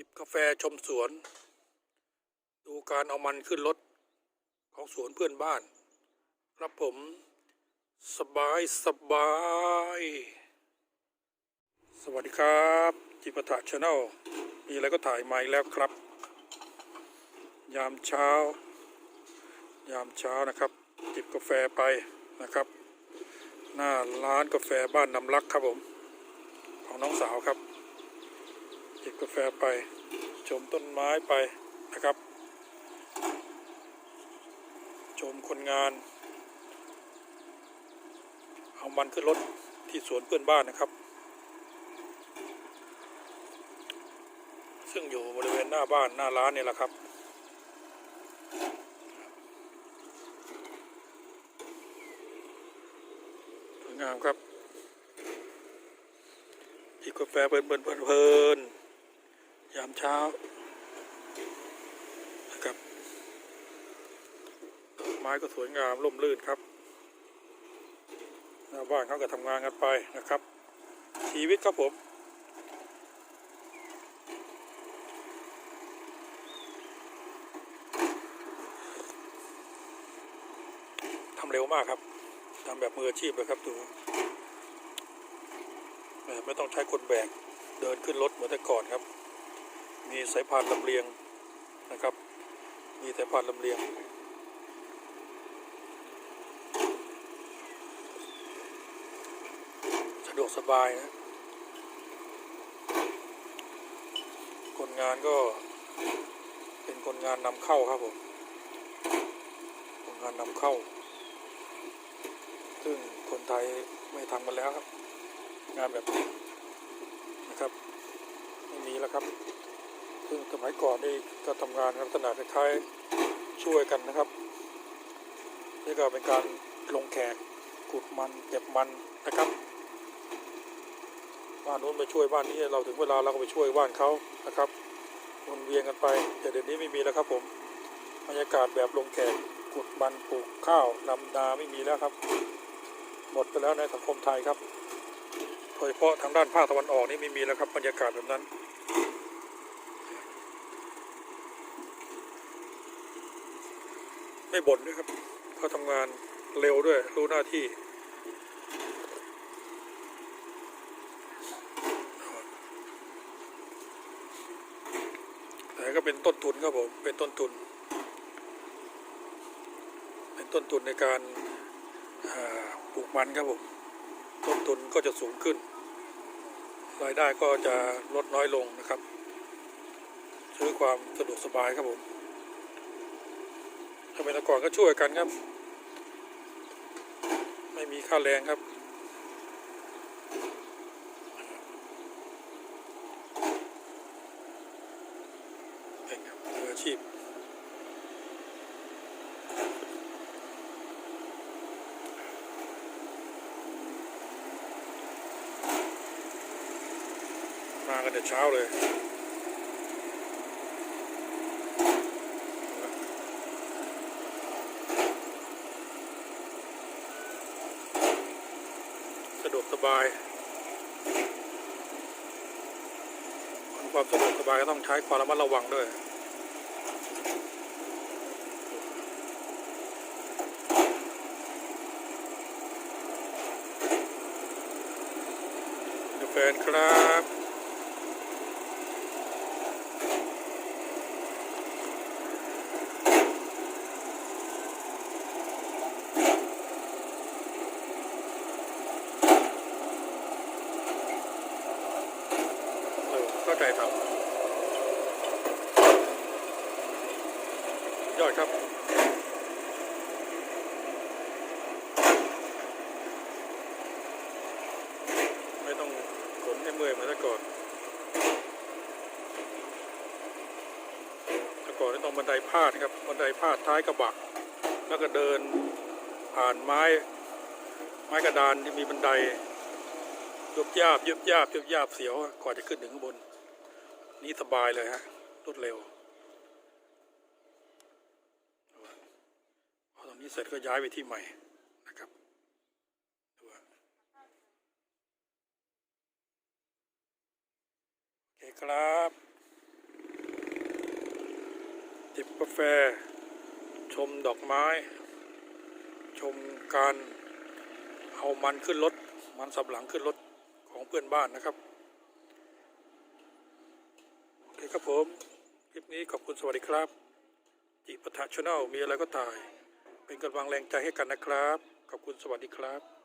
จิบกาแฟชมสวน ดูการเอามันขึ้นรถของสวนเพื่อนบ้าน ครับผม สบายสบาย สวัสดีครับ จิปะทะชาแนลมีอะไรก็ถ่ายมาอีกแล้วครับ ยามเช้า ยามเช้านะครับ จิบกาแฟไปนะครับ หน้าร้านกาแฟบ้านนำรักครับผม ของน้องสาวครับ จิบกาแฟไป ชมต้นไม้ไปนะครับ ชมคนงาน เอามันขึ้นรถที่สวนเพื่อนบ้านนะครับ ซึ่งอยู่บริเวณหน้าบ้านหน้าร้านนี่แหละครับสวยงามครับจิบกาแฟเพลินเพลินเพลินเพลิน ยามเช้านะครับ ไม้ก็สวยงามร่มรื่นครับหน้าบ้านเขาก็ทำงานกันไปนะครับ ชีวิตครับผมทำเร็วมากครับทำแบบมืออาชีพเลยครับดูไม่ต้องใช้คนแบกเดินขึ้นรถเหมือนแต่ก่อนครับ มีสายพานลำเลียงนะครับ มีสายพานลำเลียง สะดวกสบายนะ คนงานก็เป็นคนงานนำเข้าครับผม คนงานนำเข้า ซึ่งคนไทยไม่ทำกันแล้วครับ งานแบบนี้นะครับ ไม่มีแล้วครับ ซึ่งสมัยก่อนนี่ก็ทำงานลักษณะคล้ายๆช่วยกันนะครับ นี่ก็เป็นการลงแขกขุดมันเก็บมันนะครับบ้านนู้นไปช่วยบ้านนี้เราถึงเวลาเราก็ไปช่วยบ้านเขานะครับวนเวียนกันไปแต่เดี๋ยวนี้ไม่มีแล้วครับผมบรรยากาศแบบลงแขกขุดมันปลูกข้าวลำนาไม่มีแล้วครับ หมดไปแล้วในสังคมไทยครับโดยเฉพาะทางด้านภาคตะวันออกนี่ไม่มีแล้วครับบรรยากาศแบบนั้น ไม่บ่นด้วยครับเขาทำงานเร็วด้วย รู้หน้าที่ แต่ก็เป็นต้นทุนครับผม เป็นต้นทุน เป็นต้นทุนในการปลูกมันครับผม ต้นทุนก็จะสูงขึ้น รายได้ก็จะลดน้อยลงนะครับ ซื้อความสะดวกสบายครับผม ถ้าเป็นแต่ก่อนก็ช่วยกันครับ ไม่มีค่าแรงครับเป็นครับมืออาชีพมากันแต่เช้าเลย สบายความสะดวกสบายก็ต้องใช้ความระมัดระวังด้วยกาแฟนครับ เข้าใจครับ ยอดครับไม่ต้องขนให้เมื่อยเหมือนแต่ก่อนแต่ก่อนต้องบันไดพาดครับ บันไดพาดท้ายกระบะ แล้วก็เดินผ่านไม้ ไม้กระดานที่มีบันไดยุบยาบยุบยาบยุบยาบเสียวก่อนจะขึ้นถึงข้างบน นี่สบายเลยฮะรวดเร็วพอตรงนี้เสร็จก็ย้ายไปที่ใหม่นะครับดูโอเคครับจิบกาแฟ ชมดอกไม้ ชมการเอามันขึ้นรถมันสับหลังขึ้นรถของเพื่อนบ้านนะครับ โอเครับผม คลิปนี้ขอบคุณสวัสดีครับ จิปทะชแนลมีอะไรก็ตาย เป็นกำลังแรงใจให้กันนะครับ ขอบคุณสวัสดีครับ